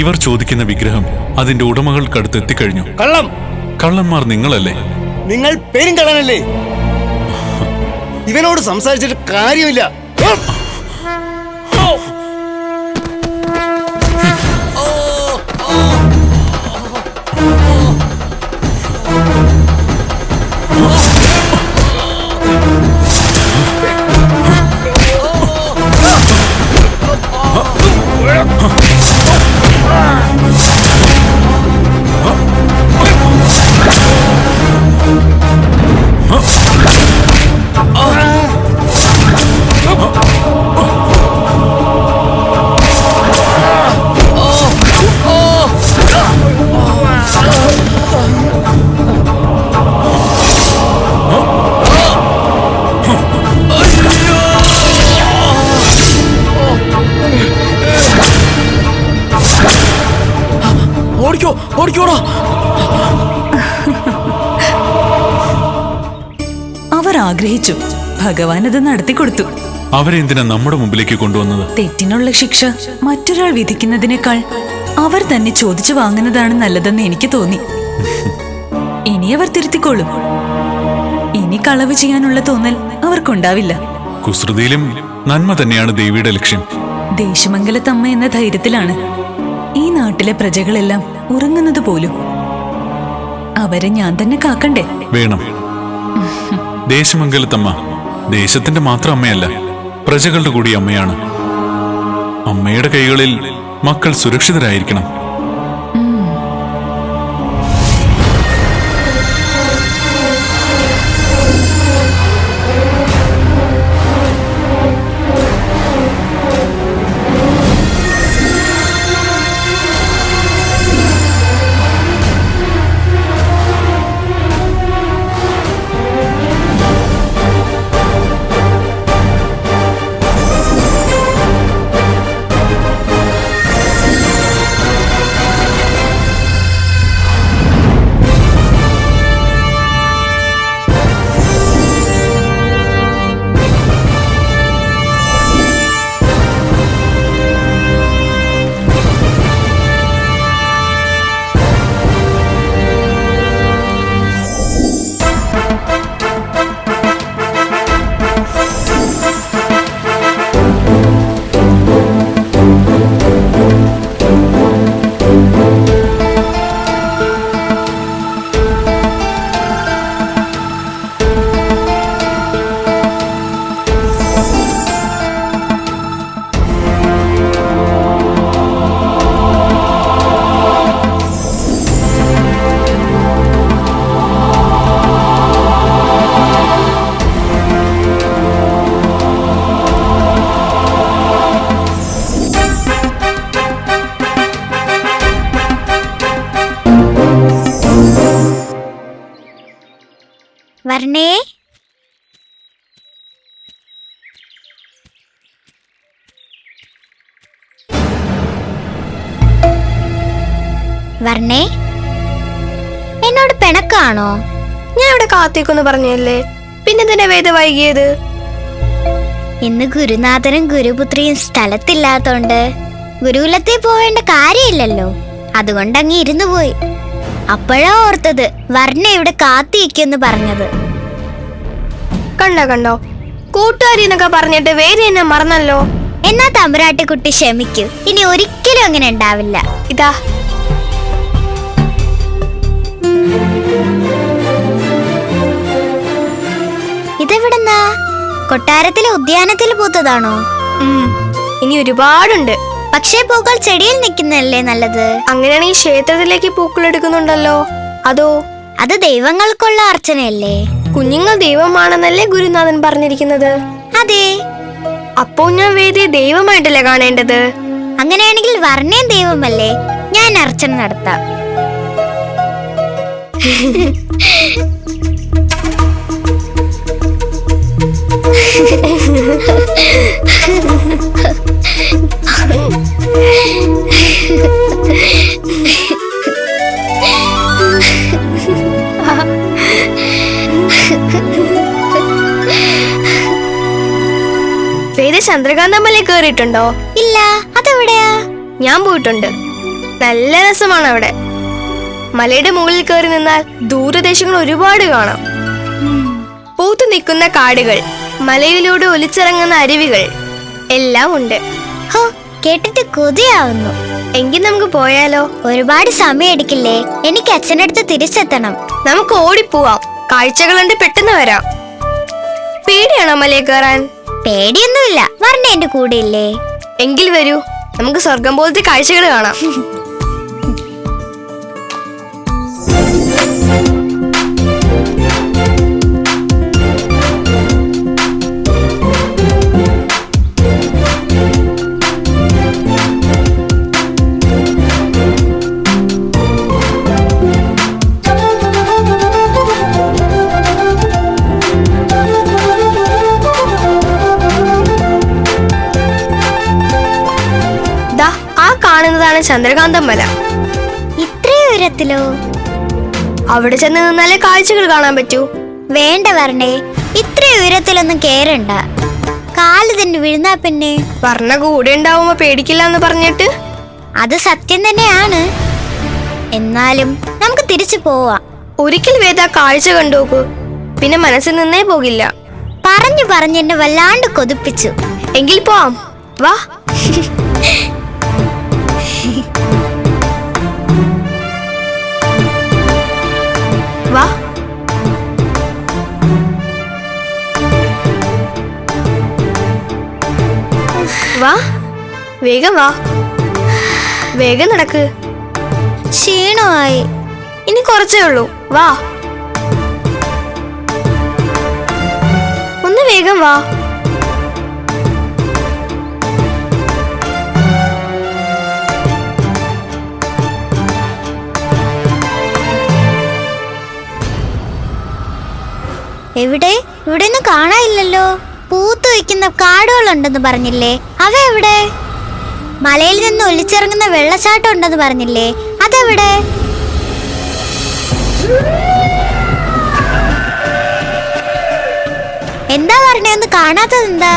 ഇവർ ചോദിക്കുന്ന വിഗ്രഹം അതിന്റെ ഉടമകൾക്കടുത്ത് എത്തിക്കഴിഞ്ഞു കള്ളം. കള്ളന്മാർ നിങ്ങളല്ലേ? നിങ്ങൾ പെരുങ്കള്ളനല്ലേ ഇവനോട് സംസാരിച്ചിട്ട് കാര്യമില്ല. ഓടിക്കോ ഓടിക്കോടാ. അവർ ആഗ്രഹിച്ചു. ഭഗവാൻ അത് നടത്തി കൊടുത്തു. അവരെന്തിനാ നമ്മുടെ മുമ്പിലേക്ക് കൊണ്ടുവന്നത്? തെറ്റിനുള്ള ശിക്ഷ മറ്റൊരാൾ വിധിക്കുന്നതിനേക്കാൾ അവർ തന്നെ ചോദിച്ചു വാങ്ങുന്നതാണ് നല്ലതെന്ന് എനിക്ക് തോന്നി. ഇനി അവർ തിരുത്തിക്കോളും. ഇനി കളവ് ചെയ്യാനുള്ള തോന്നൽ അവർക്കുണ്ടാവില്ല. കുസൃതിയിലും നന്മ തന്നെയാണ് ദേവിയുടെ ലക്ഷ്യം. ദേശമംഗലത്തമ്മ എന്ന ധൈര്യത്തിലാണ് ഈ നാട്ടിലെ പ്രജകളെല്ലാം ഉറങ്ങുന്നത് പോലും. അവരെ ഞാൻ തന്നെ കാക്കണ്ടേ? വേണം. ദേശമംഗലത്തമ്മ ദേശത്തിന്റെ മാത്രം അമ്മയല്ല പ്രജകളുടെ കൂടി അമ്മയാണ്. അമ്മയുടെ കൈകളിൽ മക്കൾ സുരക്ഷിതരായിരിക്കണം. വരണേ വർണേ എന്നോട് പിണക്കാണോ? ഞാൻ ഇവിടെ കാത്തേക്കൊന്ന് പറഞ്ഞല്ലേ? പിന്നെ തന്നെ വേദ വൈകിയത്? ഇന്ന് ഗുരുനാഥനും ഗുരുപുത്രിയും സ്ഥലത്തില്ലാത്തോണ്ട് ഗുരുകുലത്തിൽ പോവേണ്ട കാര്യമില്ലല്ലോ. അതുകൊണ്ട് അങ്ങ് ഇരുന്നു പോയി. അപ്പോഴാ ഓർത്തത് വർണ ഇവിടെ കാത്തിരിക്കുമെന്ന് പറഞ്ഞത്. കണ്ടോ കണ്ടോ? കൂട്ടുകാരി എന്നൊക്കെ പറഞ്ഞിട്ട് വേറെ എന്നെ മറന്നല്ലോ. എന്നാ തമ്പുരാട്ടി കുട്ടി ക്ഷമിക്കൂ. ഇനി ഒരിക്കലും അങ്ങനെ ഉണ്ടാവില്ല. ഇതാ. ഇതെവിടെന്നാ? കൊട്ടാരത്തിലെ ഉദ്യാനത്തിൽ പൂത്തതാണോ? ഇനി ഒരുപാടുണ്ട്. പക്ഷേ പൂക്കൾ ചെടിയിൽ നിൽക്കുന്നല്ലേ നല്ലത്? അങ്ങനെയാണെങ്കിൽ ക്ഷേത്രത്തിലേക്ക് പൂക്കൾ എടുക്കുന്നുണ്ടല്ലോ. അതോ? അത് ദൈവങ്ങൾക്കുള്ള അർച്ചനയല്ലേ? കുഞ്ഞുങ്ങൾ ദൈവമാണെന്നല്ലേ ഗുരുനാഥൻ പറഞ്ഞിരിക്കുന്നത്? അതെ. അപ്പോ ഞാൻ വേദി ദൈവമായിട്ടല്ലേ കാണേണ്ടത്? അങ്ങനെയാണെങ്കിൽ വർണയും ദൈവമല്ലേ? ഞാൻ അർച്ചന നടത്താം. വേദ ചന്ദ്രകാന്തമ്മലെ കേറിയിട്ടുണ്ടോ? ഇല്ല അതെവിടെയാ? ഞാൻ പോയിട്ടുണ്ട്. നല്ല രസമാണ് അവിടെ മലയുടെ മുകളിൽ കയറി നിന്നാൽ ദൂരദേശങ്ങൾ ഒരുപാട് കാണാം. പൂത്തു നിൽക്കുന്ന കാടുകൾ മലയിലൂടെ ഒലിച്ചിറങ്ങുന്ന അരുവികൾ എല്ലാം ഉണ്ട്. ഹോ കേട്ടിട്ട് കൊതിയാവുന്നു. എങ്കിൽ നമുക്ക് പോയാലോ? ഒരുപാട് സമയം എടുക്കില്ലേ എനിക്ക് അച്ഛനടുത്ത് തിരിച്ചെത്തണം. നമുക്ക് ഓടിപ്പോവാം. കാഴ്ചകളുണ്ട് പെട്ടെന്ന് വരാം. പേടിയാണോ മലയെ കയറാൻ പേടിയൊന്നുമില്ല. വർണ എന്റെ കൂടെ ഇല്ലേ എങ്കിൽ വരൂ. നമുക്ക് സ്വർഗം പോലത്തെ കാഴ്ചകൾ കാണാം. കാണുന്നതാണ് ചന്ദ്രകാന്തം മല ഇത്രയും ഉയരത്തിലോ? അവിടെ ചെന്ന് നിന്നാലേ കാഴ്ചകൾ കാണാൻ പറ്റൂ. വേണ്ട വരണേ ഇത്രയും ഉയരത്തിലൊന്നും കേറണ്ട. കാൽ തന്നെ വീഴുന്നാ പിന്നെ. പറഞ്ഞ കൂടെ ഉണ്ടാവുമ്പോ പേടിക്കില്ല എന്ന് പറഞ്ഞിട്ട്? അത് സത്യം തന്നെയാണ്. എന്നാലും നമുക്ക് തിരിച്ചു പോവാം. ഒരിക്കൽ വേദ കാഴ്ച കണ്ടുനോക്കൂ പിന്നെ മനസ്സിൽ നിന്നേ പോകില്ല. പറഞ്ഞു പറഞ്ഞ് എന്നെ വല്ലാണ്ട് കൊതിപ്പിച്ചു. എങ്കിൽ പോവാം. വാ. വാ. വേഗം വാ. വേഗം നടക്ക്. ക്ഷീണമായി. ഇനി കുറച്ചേ ഉള്ളൂ. വാ. ഒന്ന് വേഗം വാ. എവിടെ? ഇവിടെ ഒന്നും കാണാനില്ലല്ലോ. പൂത്തു വയ്ക്കുന്ന കാടുകളുണ്ടെന്ന് പറഞ്ഞില്ലേ? അവ എവിടെ മലയിൽ നിന്ന് ഒലിച്ചിറങ്ങുന്ന വെള്ളച്ചാട്ടം ഉണ്ടെന്ന് പറഞ്ഞില്ലേ? അതെവിടെ? എന്താ പറഞ്ഞേ? ഒന്ന് കാണാത്തത് എന്താ